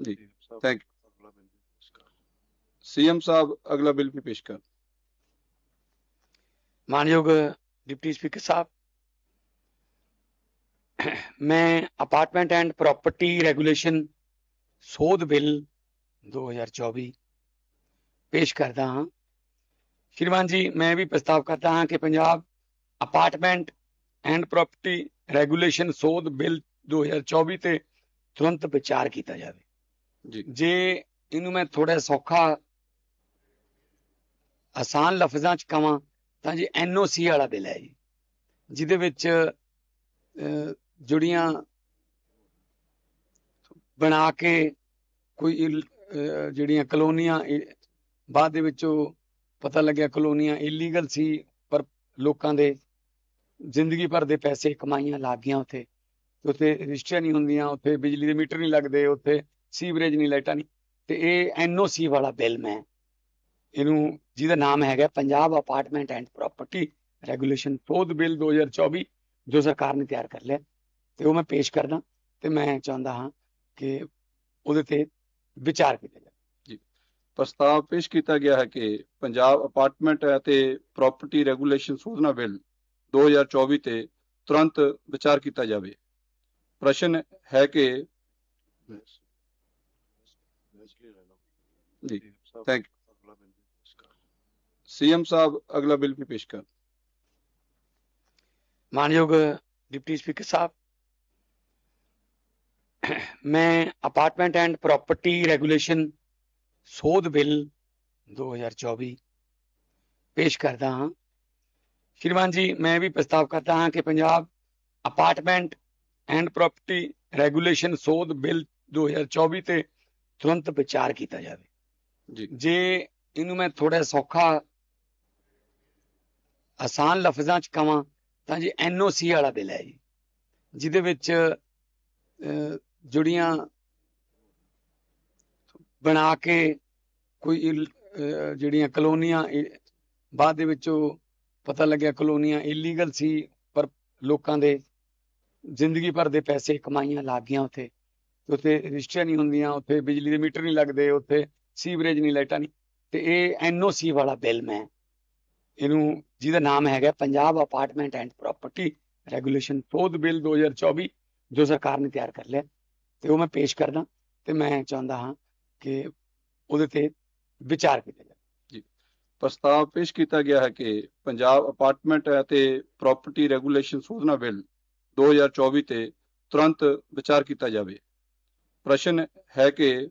ਜੀ thank CM ਸਾਹਿਬ ਅਗਲਾ bill ਵੀ ਪੇਸ਼ ਕਰ ਮਾਨਯੋਗ ਡਿਪਟੀ ਸਪੀਕਰ ਸਾਹਿਬ ਮੈਂ ਅਪਾਰਟਮੈਂਟ ਐਂਡ ਪ੍ਰਾਪਰਟੀ ਰੈਗੂਲੇਸ਼ਨ ਸੋਧ ਬਿੱਲ 2024 ਪੇਸ਼ ਕਰਦਾ ਹਾਂ। ਸ਼੍ਰੀਮਾਨ ਜੀ ਮੈਂ ਵੀ ਪ੍ਰਸਤਾਵ ਕਰਦਾ ਹਾਂ ਕਿ Punjab apartment and property regulation ਸੋਧ ਬਿੱਲ 2024 ਤੇ ਤੁਰੰਤ ਵਿਚਾਰ ਕੀਤਾ ਜਾਵੇ। ਜੇ। ਇਹਨੂੰ ਮੈਂ ਥੋੜਾ ਸੌਖਾ, ਆਸਾਨ ਲਫ਼ਜ਼ਾਂ ਚ ਕਵਾਂ, ਤਾਂ ਜੀ ਐਨਓਸੀ ਵਾਲਾ ਬਿੱਲ ਹੈ ਜੀ। ਜਿਹਦੇ ਵਿੱਚ ਜੁੜੀਆਂ ਬਣਾ ਕੇ ਕੋਈ ਜਿਹੜੀਆਂ ਕਲੋਨੀਆਂ ਬਾਅਦ ਦੇ ਵਿੱਚ ਉਹ ਪਤਾ ਲੱਗਿਆ ਕਲੋਨੀਆਂ ਇਲੀਗਲ ਸੀ, ਪਰ ਲੋਕਾਂ ਦੇ ਜ਼ਿੰਦਗੀ ਭਰ ਦੇ ਪੈਸੇ ਕਮਾਈਆਂ ਲੱਗ ਗਈਆਂ ਉੱਥੇ। ਤੇ ਉੱਥੇ ਰਜਿਸਟਰੀਆਂ ਨਹੀਂ ਹੁੰਦੀਆਂ, ਉੱਥੇ ਬਿਜਲੀ ਦੇ ਮੀਟਰ ਨਹੀਂ ਲੱਗਦੇ, ਉੱਥੇ ਸੀਵਰੇਜ ਨਹੀਂ, ਲਾਈਟਾਂ ਨਹੀਂ। ਤੇ ਇਹ ਐਨਓਸੀ ਵਾਲਾ ਬਿੱਲ ਮੈਂ ਇਹਨੂੰ, ਜਿਹਦਾ ਨਾਮ ਹੈਗਾ Punjab apartment and property regulation ਸੋਧ ਬਿੱਲ 2024 ਜੋ ਸਰਕਾਰ ਨੇ ਤਿਆਰ ਕਰ ਲਿਆ। ਤੇ ਉਹ ਮੈਂ ਪੇਸ਼ ਕਰਦਾ ਤੇ ਮੈਂ ਚਾਹੁੰਦਾ ਹਾਂ ਕਿ ਉਹਦੇ ਤੇ ਵਿਚਾਰ ਕੀਤਾ ਜਾਵੇ ਪ੍ਰਸਤਾਵ ਪੇਸ਼ ਕੀਤਾ ਗਿਆ ਹੈ ਕਿ ਪੰਜਾਬ ਅਪਾਰਟਮੈਂਟ ਅਤੇ ਪ੍ਰਾਪਰਟੀ ਰੈਗੂਲੇਸ਼ਨ ਸੋਧਨਾ ਬਿੱਲ 2024 ਤੇ ਤੁਰੰਤ ਵਿਚਾਰ ਕੀਤਾ ਜਾਵੇ। ਪ੍ਰਸ਼ਨ ਹੈ ਕਿ ਜੀ ਥੈਂਕ ਸੀਐਮ ਸਾਹਿਬ ਅਗਲਾ ਬਿੱਲ ਵੀ ਪੇਸ਼ ਕਰ ਮਾਨਯੋਗ ਡਿਪਟੀ ਸਪੀਕਰ ਸਾਹਿਬ ਮੈਂ ਅਪਾਰਟਮੈਂਟ ਐਂਡ ਪ੍ਰਾਪਰਟੀ ਰੈਗੂਲੇਸ਼ਨ ਸੋਧ ਬਿੱਲ 2024 ਪੇਸ਼ ਕਰਦਾ ਹਾਂ ਸ਼੍ਰੀਮਾਨ ਜੀ ਮੈਂ ਵੀ ਪ੍ਰਸਤਾਵ ਕਰਦਾ ਹਾਂ ਕਿ Punjab apartment and property regulation ਸੋਧ ਬਿੱਲ 2024 ਤੇ ਤੁਰੰਤ ਵਿਚਾਰ ਕੀਤਾ ਜਾਵੇ ਜੇ। ਇਹਨੂੰ ਮੈਂ ਥੋੜਾ ਸੌਖਾ ਆਸਾਨ ਲਫ਼ਜ਼ਾਂ ਚ ਕਵਾਂ, ਤਾਂ ਜੀ ਐਨਓਸੀ ਵਾਲਾ ਬਿੱਲ ਹੈ ਜੀ, ਜਿਹਦੇ ਵਿੱਚ ਜੁੜੀਆਂ ਬਣਾ ਕੇ ਕੋਈ ਜਿਹੜੀਆਂ ਕਲੋਨੀਆਂ ਬਾਅਦ ਦੇ ਵਿੱਚ ਉਹ ਪਤਾ ਲੱਗਿਆ ਕਲੋਨੀਆਂ ਇਲੀਗਲ ਸੀ, ਪਰ ਲੋਕਾਂ ਦੇ ਜ਼ਿੰਦਗੀ ਭਰ ਦੇ ਪੈਸੇ ਕਮਾਈਆਂ ਲੱਗ ਗਈਆਂ ਉੱਥੇ। ਤੇ ਉੱਥੇ ਰਜਿਸਟਰੀਆਂ ਨਹੀਂ ਹੁੰਦੀਆਂ, ਉੱਥੇ ਬਿਜਲੀ ਦੇ ਮੀਟਰ ਨਹੀਂ ਲੱਗਦੇ, ਉੱਥੇ ਸੀਵਰੇਜ ਨਹੀਂ, ਲਾਈਟਾਂ ਨਹੀਂ। ਤੇ ਇਹ ਐਨਓਸੀ ਵਾਲਾ ਬਿੱਲ ਮੈਂ, ਇਹਨੂੰ, ਜਿਹਦਾ ਨਾਮ ਹੈਗਾ Punjab apartment and property regulation ਸੋਧ ਬਿੱਲ 2024 ਜੋ ਸਰਕਾਰ ਨੇ ਤਿਆਰ ਕਰ ਲਿਆ। ਤੇ ਉਹ ਮੈਂ ਪੇਸ਼ ਕਰਦਾ, ਤੇ ਮੈਂ ਚਾਹੁੰਦਾ ਹਾਂ ਕਿ ਉਹਦੇ ਤੇ ਵਿਚਾਰ ਕੀਤਾ ਜਾਵੇ। ਪ੍ਰਸਤਾਵ ਪੇਸ਼ ਕੀਤਾ ਗਿਆ ਹੈ ਕਿ ਪੰਜਾਬ ਅਪਾਰਟਮੈਂਟ ਅਤੇ ਪ੍ਰਾਪਰਟੀ ਰੈਗੂਲੇਸ਼ਨ ਸੋਧਨਾ ਬਿੱਲ 2024 ਤੇ ਤੁਰੰਤ ਵਿਚਾਰ ਕੀਤਾ ਜਾਵੇ। ਪ੍ਰਸ਼ਨ ਹੈ ਕਿ